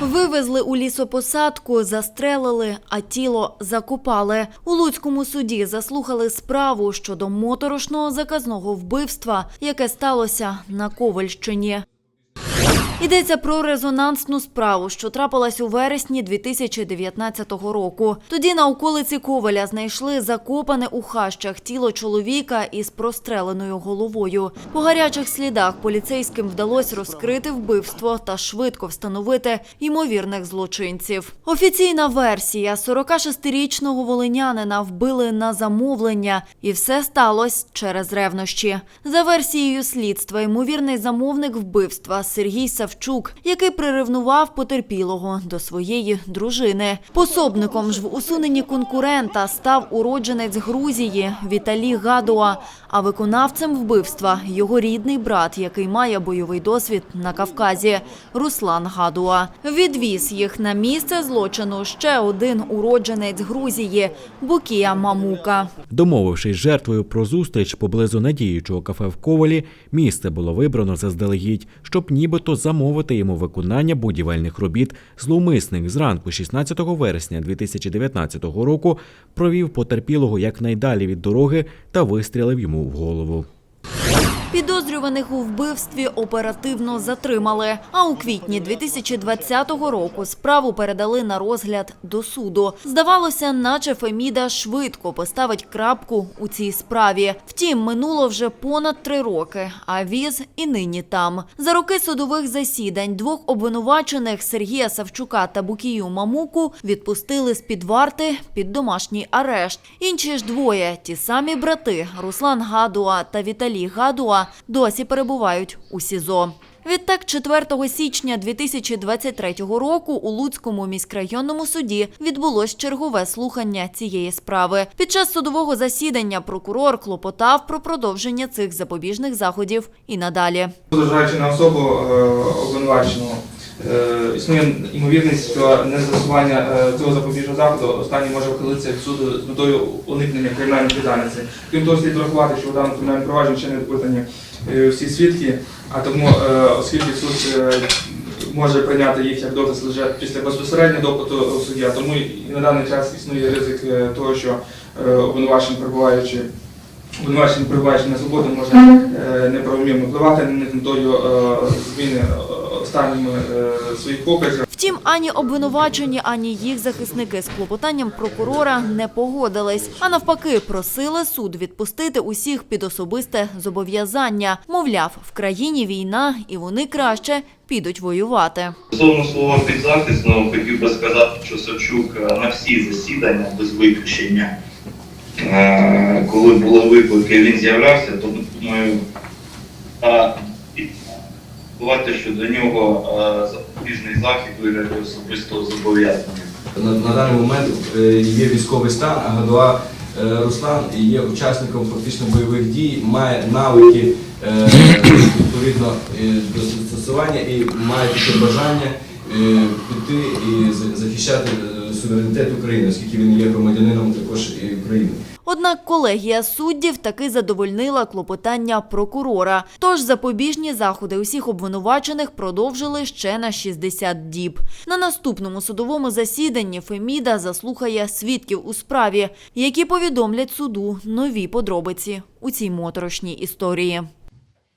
Вивезли у лісопосадку, застрелили, а тіло закопали. У Луцькому суді заслухали справу щодо моторошного заказного вбивства, яке сталося на Ковальщині. Йдеться про резонансну справу, що трапилась у вересні 2019 року. Тоді на околиці Коваля знайшли закопане у хащах тіло чоловіка із простреленою головою. По гарячих слідах поліцейським вдалося розкрити вбивство та швидко встановити ймовірних злочинців. Офіційна версія 46-річного волинянина вбили на замовлення, і все сталося через ревнощі. За версією слідства, ймовірний замовник вбивства Сергій Савчук, який приревнував потерпілого до своєї дружини. Пособником ж в усуненні конкурента став уродженець Грузії Віталій Гадуа, а виконавцем вбивства його рідний брат, який має бойовий досвід на Кавказі Руслан Гадуа. Відвіз їх на місце злочину ще один уродженець Грузії Букія Мамука. Домовившись жертвою про зустріч поблизу надіючого кафе в Ковалі, місце було вибрано заздалегідь, щоб нібито замовити йому виконання будівельних робіт. Зловмисник зранку 16 вересня 2019 року провів потерпілого якнайдалі від дороги та вистрілив йому в голову. Підозрюваних у вбивстві оперативно затримали. А у квітні 2020 року справу передали на розгляд до суду. Здавалося, наче Феміда швидко поставить крапку у цій справі. Втім, минуло вже понад три роки, а віз і нині там. За роки судових засідань двох обвинувачених Сергія Савчука та Букію Мамуку відпустили з під варти під домашній арешт. Інші ж двоє, ті самі брати Руслан Гадуа та Віталій Гадуа, досі перебувають у СІЗО. Відтак, 4 січня 2023 року у Луцькому міськрайонному суді відбулось чергове слухання цієї справи. Під час судового засідання прокурор клопотав про продовження цих запобіжних заходів і надалі. Зважаючи на особу е, обвинуваченого, існує ймовірність, що незастосування е, цього запобіжного заходу останній може ухилитися від суду з метою уникнення кримінальної відповідальності. Крім того, слід врахувати, що в даному кримінальному провадженні ще не допитані е, всі свідки, а тому, е, оскільки суд е, може прийняти їх як доказ лише після безпосереднього допиту а тому і на даний час існує ризик е, того, що е, обвинувачений перебуваючи Обвинувачений перебуваючи на свободі може е, неправомірно впливати на них метою е, зміни е, останніми е, своїх показів. Втім, ані обвинувачені, ані їх захисники з клопотанням прокурора не погодились, а навпаки, просили суд відпустити усіх під особисте зобов'язання. Мовляв, в країні війна, і вони краще підуть воювати. Стосовно слова підзахисного, хотів би сказати, що Савчук е, на всі засідання без виключення, е, коли були виклики, він з'являвся, то думаю, бувати, що до нього запобіжний захід вигляді особистого зобов'язання. На, на даний момент е, є військовий стан, а Гадуа е, Руслан є учасником фактично бойових дій, має навики е, відповідно до застосування і має таке бажання піти і захищати суверенітет України, оскільки він є громадянином також і України. Однак колегія суддів таки задовольнила клопотання прокурора. Тож запобіжні заходи усіх обвинувачених продовжили ще на 60 діб. На наступному судовому засіданні Феміда заслухає свідків у справі, які повідомлять суду нові подробиці у цій моторошній історії.